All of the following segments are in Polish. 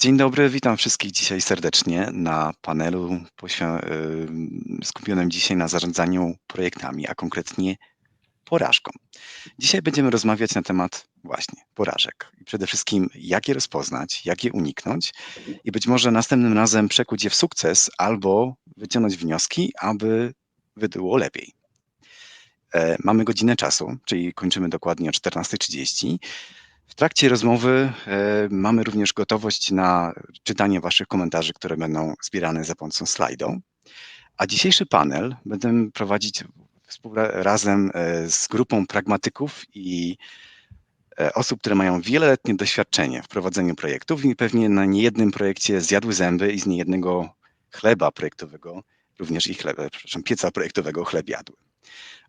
Dzień dobry, witam wszystkich dzisiaj serdecznie na panelu skupionym dzisiaj na zarządzaniu projektami, a konkretnie porażką. Dzisiaj będziemy rozmawiać na temat właśnie porażek i przede wszystkim jak je rozpoznać, jak je uniknąć i być może następnym razem przekuć je w sukces albo wyciągnąć wnioski, aby było lepiej. E, mamy godzinę czasu, czyli kończymy dokładnie o 14.30. W trakcie rozmowy e, mamy również gotowość na czytanie Waszych komentarzy, które będą zbierane za pomocą slajdu. A dzisiejszy panel będę prowadzić razem e, z grupą pragmatyków i e, osób, które mają wieloletnie doświadczenie w prowadzeniu projektów i pewnie na niejednym projekcie zjadły zęby i z niejednego chleba projektowego, również i chleba, przepraszam, pieca projektowego chleb jadły.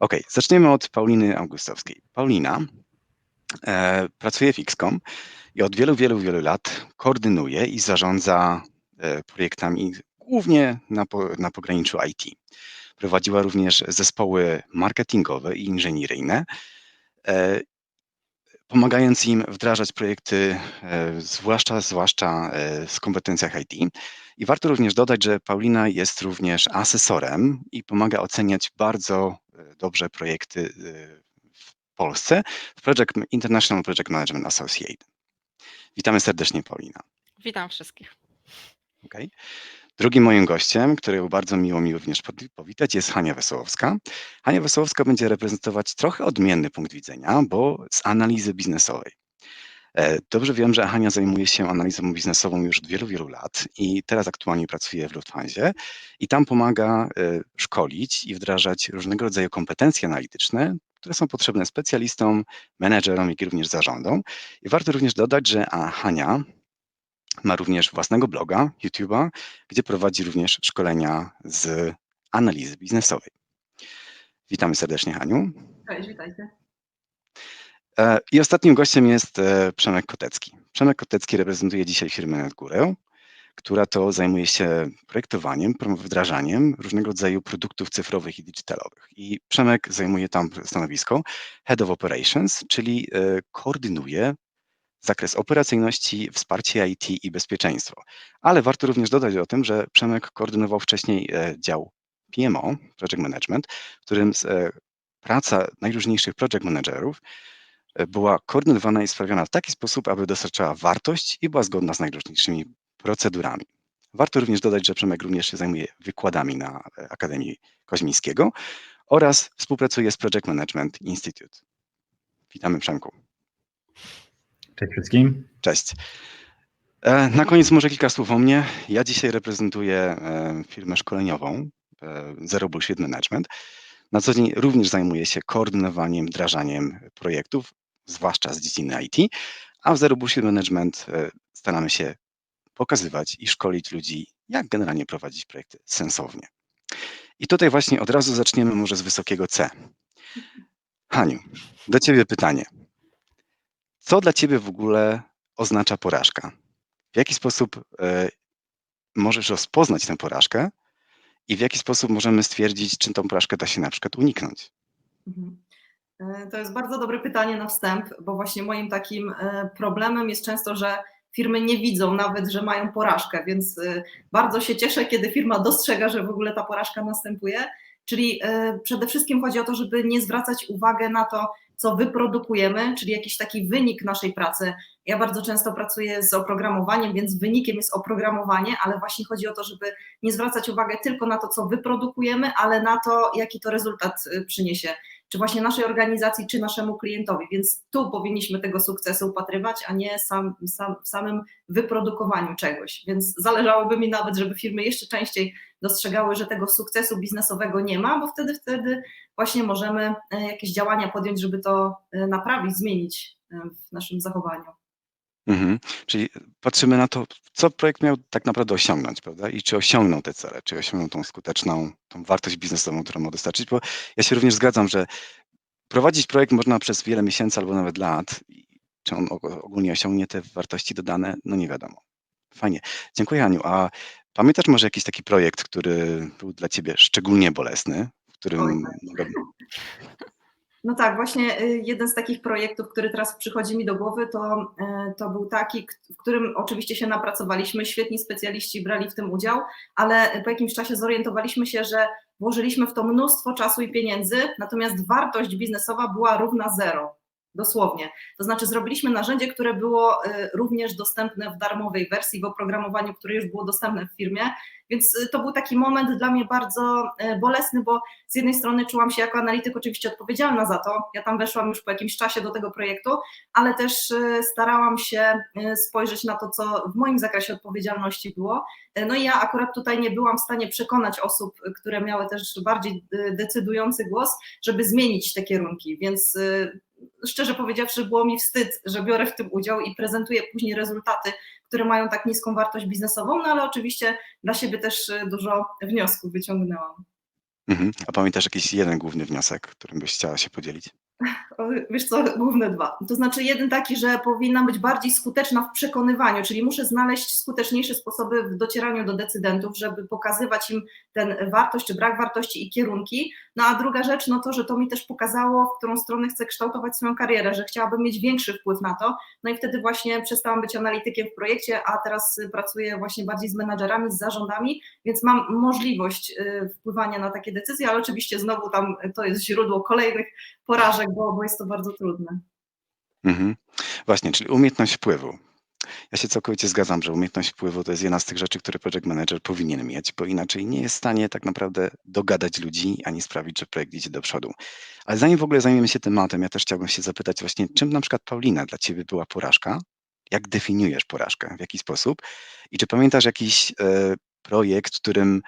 Ok, zaczniemy od Pauliny Augustowskiej. Paulina E, pracuje w XCOM i od wielu, wielu, wielu lat koordynuje i zarządza e, projektami głównie na, na pograniczu IT. Prowadziła również zespoły marketingowe i inżynieryjne, e, pomagając im wdrażać projekty, zwłaszcza, zwłaszcza w kompetencjach IT. I warto również dodać, że Paulina jest również asesorem i pomaga oceniać bardzo dobrze projekty Polsce w Project, International Project Management Associate. Witamy serdecznie, Paulina. Witam wszystkich. Okay. Drugim moim gościem, którego bardzo miło mi również powitać, jest Hania Wesołowska. Hania Wesołowska będzie reprezentować trochę odmienny punkt widzenia, bo z analizy biznesowej. E, dobrze wiem, że Hania zajmuje się analizą biznesową już od wielu, wielu lat i teraz aktualnie pracuje w Lufthansa i tam pomaga e, szkolić i wdrażać różnego rodzaju kompetencje analityczne, które są potrzebne specjalistom, menedżerom, jak i również zarządom. I warto również dodać, że Hania ma również własnego bloga, YouTube'a, gdzie prowadzi również szkolenia z analizy biznesowej. Witamy serdecznie, Haniu. Cześć, witajcie. E, I ostatnim gościem jest e, Przemek Kotecki. Przemek Kotecki reprezentuje dzisiaj firmę NetGórę, która to zajmuje się projektowaniem, wdrażaniem różnego rodzaju produktów cyfrowych i digitalowych. I Przemek zajmuje tam stanowisko Head of Operations, czyli e, koordynuje zakres operacyjności, wsparcie IT i bezpieczeństwo. Ale warto również dodać o tym, że Przemek koordynował wcześniej dział PMO, Project Management, w którym praca najróżniejszych project managerów była koordynowana i sprawiona w taki sposób, aby dostarczała wartość i była zgodna z najróżniejszymi procedurami. Warto również dodać, że Przemek również się zajmuje wykładami na e, Akademii Koźmińskiego oraz współpracuje z Project Management Institute. Witamy Przemku. Cześć wszystkim. Cześć. E, na koniec może kilka słów o mnie. Ja dzisiaj reprezentuję firmę szkoleniową Zero Bullshit Management. Na co dzień również zajmuję się koordynowaniem, wdrażaniem projektów, zwłaszcza z dziedziny IT, a w Zero Bullshit Management e, staramy się pokazywać i szkolić ludzi, jak generalnie prowadzić projekty sensownie. I tutaj właśnie od razu zaczniemy może z wysokiego C. Haniu, do Ciebie pytanie. Co dla Ciebie w ogóle oznacza porażka? W jaki sposób y, możesz rozpoznać tę porażkę i w jaki sposób możemy stwierdzić, czy tą porażkę da się na przykład uniknąć? Mhm. E, to jest bardzo dobre pytanie na wstęp, bo właśnie moim takim e, problemem jest często, że firmy nie widzą nawet, że mają porażkę, więc e, bardzo się cieszę, kiedy firma dostrzega, że w ogóle ta porażka następuje. Czyli przede wszystkim chodzi o to, żeby nie zwracać uwagi na to, co wyprodukujemy, czyli jakiś taki wynik naszej pracy. Ja bardzo często pracuję z oprogramowaniem, więc wynikiem jest oprogramowanie, ale właśnie chodzi o to, żeby nie zwracać uwagi tylko na to, co wyprodukujemy, ale na to, jaki to rezultat przyniesie czy właśnie naszej organizacji, czy naszemu klientowi. Więc tu powinniśmy tego sukcesu upatrywać, a nie sam, sam, w samym wyprodukowaniu czegoś. Więc zależałoby mi nawet, żeby firmy jeszcze częściej dostrzegały, że tego sukcesu biznesowego nie ma, bo wtedy, wtedy właśnie możemy e, jakieś działania podjąć, żeby to e, naprawić, zmienić e, w naszym zachowaniu. Mhm. Czyli patrzymy na to, co projekt miał tak naprawdę osiągnąć, prawda? I czy osiągnął te cele, czy osiągnął tą skuteczną, tą wartość biznesową, którą ma dostarczyć, bo ja się również zgadzam, że prowadzić projekt można przez wiele miesięcy albo nawet lat. Czy on ogólnie osiągnie te wartości dodane? No nie wiadomo. Fajnie. Dziękuję Aniu. A pamiętasz może jakiś taki projekt, który był dla Ciebie szczególnie bolesny, w którym... No tak, właśnie y, jeden z takich projektów, który teraz przychodzi mi do głowy, to, y, to był taki, w którym oczywiście się napracowaliśmy, świetni specjaliści brali w tym udział, ale po jakimś czasie zorientowaliśmy się, że włożyliśmy w to mnóstwo czasu i pieniędzy, natomiast wartość biznesowa była równa zero. Dosłownie. To znaczy, zrobiliśmy narzędzie, które było y, również dostępne w darmowej wersji, w oprogramowaniu, które już było dostępne w firmie. Więc y, to był taki moment dla mnie bardzo y, bolesny, bo z jednej strony czułam się jako analityk oczywiście odpowiedzialna za to. Ja tam weszłam już po jakimś czasie do tego projektu, ale też starałam się spojrzeć na to, co w moim zakresie odpowiedzialności było. No i ja akurat tutaj nie byłam w stanie przekonać osób, które miały też bardziej decydujący głos, żeby zmienić te kierunki. Więc szczerze powiedziawszy, było mi wstyd, że biorę w tym udział i prezentuję później rezultaty, które mają tak niską wartość biznesową, no ale oczywiście dla siebie też y, dużo wniosków wyciągnęłam. Mhm. A pamiętasz jakiś jeden główny wniosek, którym byś chciała się podzielić? Wiesz co, główne dwa. To znaczy jeden taki, że powinnam być bardziej skuteczna w przekonywaniu, czyli muszę znaleźć skuteczniejsze sposoby w docieraniu do decydentów, żeby pokazywać im ten wartość czy brak wartości i kierunki. No a druga rzecz, no to, że to mi też pokazało, w którą stronę chcę kształtować swoją karierę, że chciałabym mieć większy wpływ na to. No i wtedy właśnie przestałam być analitykiem w projekcie, a teraz pracuję właśnie bardziej z menadżerami, z zarządami, więc mam możliwość y, wpływania na takie decyzje, ale oczywiście znowu tam to jest źródło kolejnych porażek, bo, bo jest to bardzo trudne. Mhm. Właśnie, czyli umiejętność wpływu. Ja się całkowicie zgadzam, że umiejętność wpływu to jest jedna z tych rzeczy, które project manager powinien mieć, bo inaczej nie jest w stanie tak naprawdę dogadać ludzi ani sprawić, że projekt idzie do przodu. Ale zanim w ogóle zajmiemy się tematem, ja też chciałbym się zapytać właśnie, czym na przykład Paulina dla ciebie była porażka? Jak definiujesz porażkę? W jaki sposób? I czy pamiętasz jakiś e, projekt, w którym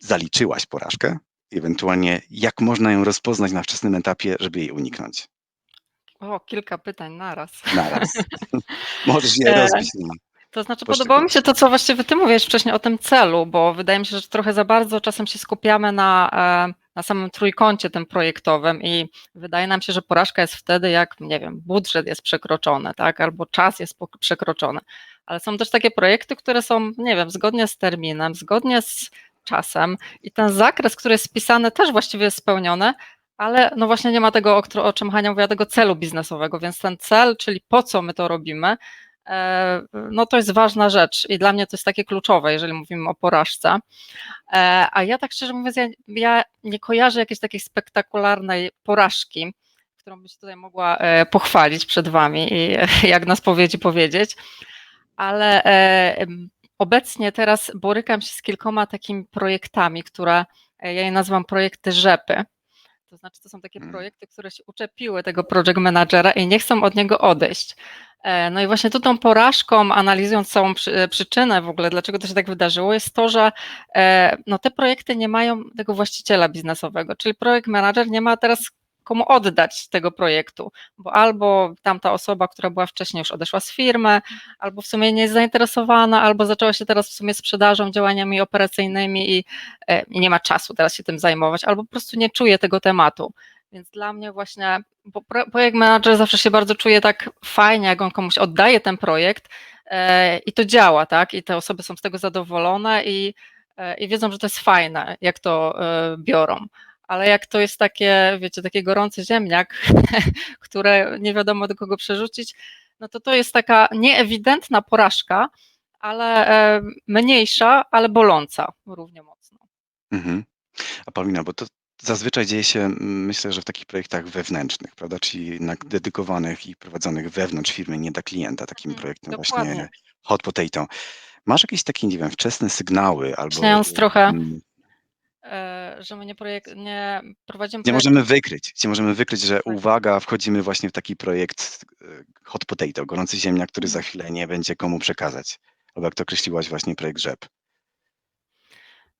zaliczyłaś porażkę? Ewentualnie jak można ją rozpoznać na wczesnym etapie, żeby jej uniknąć? O, kilka pytań naraz. Naraz. Możesz je E, rozbić To znaczy, podobało mi się to, co właściwie ty mówiłeś wcześniej o tym celu, bo wydaje mi się, że trochę za bardzo czasem się skupiamy na, e, na samym trójkącie tym projektowym i wydaje nam się, że porażka jest wtedy, jak, nie wiem, budżet jest przekroczony, tak, albo czas jest przekroczony. Ale są też takie projekty, które są, nie wiem, zgodnie z terminem, zgodnie z czasem i ten zakres, który jest spisany, też właściwie jest spełniony, ale no właśnie nie ma tego, o, czym Hania mówiła, tego celu biznesowego, więc ten cel, czyli po co my to robimy, e, no to jest ważna rzecz i dla mnie to jest takie kluczowe, jeżeli mówimy o porażce. E, A ja tak szczerze mówiąc, ja, ja nie kojarzę jakiejś takiej spektakularnej porażki, którą byś tutaj mogła e, pochwalić przed Wami i jak na spowiedzi powiedzieć, ale obecnie teraz borykam się z kilkoma takimi projektami, które e, ja je nazywam projekty rzepy. To znaczy, to są takie Mm. projekty, które się uczepiły tego project managera i nie chcą od niego odejść. E, No i właśnie tu tą porażką, analizując całą przy, przyczynę w ogóle, dlaczego to się tak wydarzyło, jest to, że e, no, te projekty nie mają tego właściciela biznesowego, czyli projekt manager nie ma teraz komu oddać tego projektu, bo albo tamta osoba, która była wcześniej już odeszła z firmy, albo w sumie nie jest zainteresowana, albo zaczęła się teraz w sumie sprzedażą, działaniami operacyjnymi i, e, i nie ma czasu teraz się tym zajmować, albo po prostu nie czuje tego tematu. Więc dla mnie właśnie, bo pro- projekt manager zawsze się bardzo czuje tak fajnie, jak on komuś oddaje ten projekt e, i to działa, tak? I te osoby są z tego zadowolone i, e, i wiedzą, że to jest fajne, jak to biorą. Ale jak to jest takie, wiecie, taki gorący ziemniak, które nie wiadomo do kogo przerzucić, no to to jest taka nieewidentna porażka, ale e, mniejsza, ale boląca równie mocno. Mhm. A Paulina, bo to zazwyczaj dzieje się, myślę, że w takich projektach wewnętrznych, prawda? Czyli dedykowanych i prowadzonych wewnątrz firmy, nie dla klienta, takim Mhm, projektem dokładnie. właśnie hot potato. Masz jakieś takie, nie wiem, wczesne sygnały albo Śmiejąc trochę, mm, e, że my nie, projekt, nie prowadzimy projektu możemy wykryć, gdzie możemy wykryć, że Tak. uwaga, wchodzimy właśnie w taki projekt e, hot potato, gorący ziemniak, który za Mhm. chwilę nie będzie komu przekazać. Albo jak to określiłaś właśnie projekt rzep.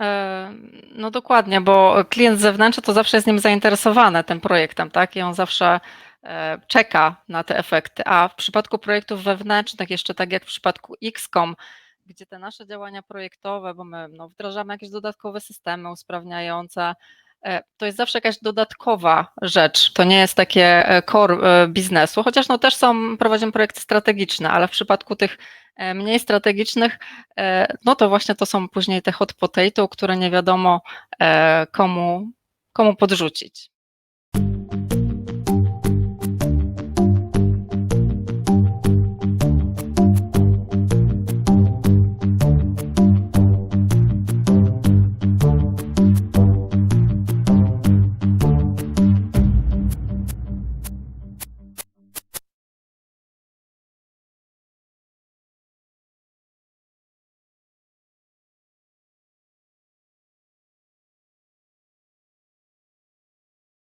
E, No dokładnie, bo klient zewnętrzny to zawsze jest nim zainteresowany tym projektem, tak? I on zawsze e, czeka na te efekty. A w przypadku projektów wewnętrznych, jeszcze tak jak w przypadku XCOM, gdzie te nasze działania projektowe, bo my no, wdrażamy jakieś dodatkowe systemy usprawniające, e, to jest zawsze jakaś dodatkowa rzecz. To nie jest takie e, core e, biznesu, chociaż no też są, prowadzimy projekty strategiczne, ale w przypadku tych mniej strategicznych, no to właśnie to są później te hot potato, które nie wiadomo komu, komu podrzucić.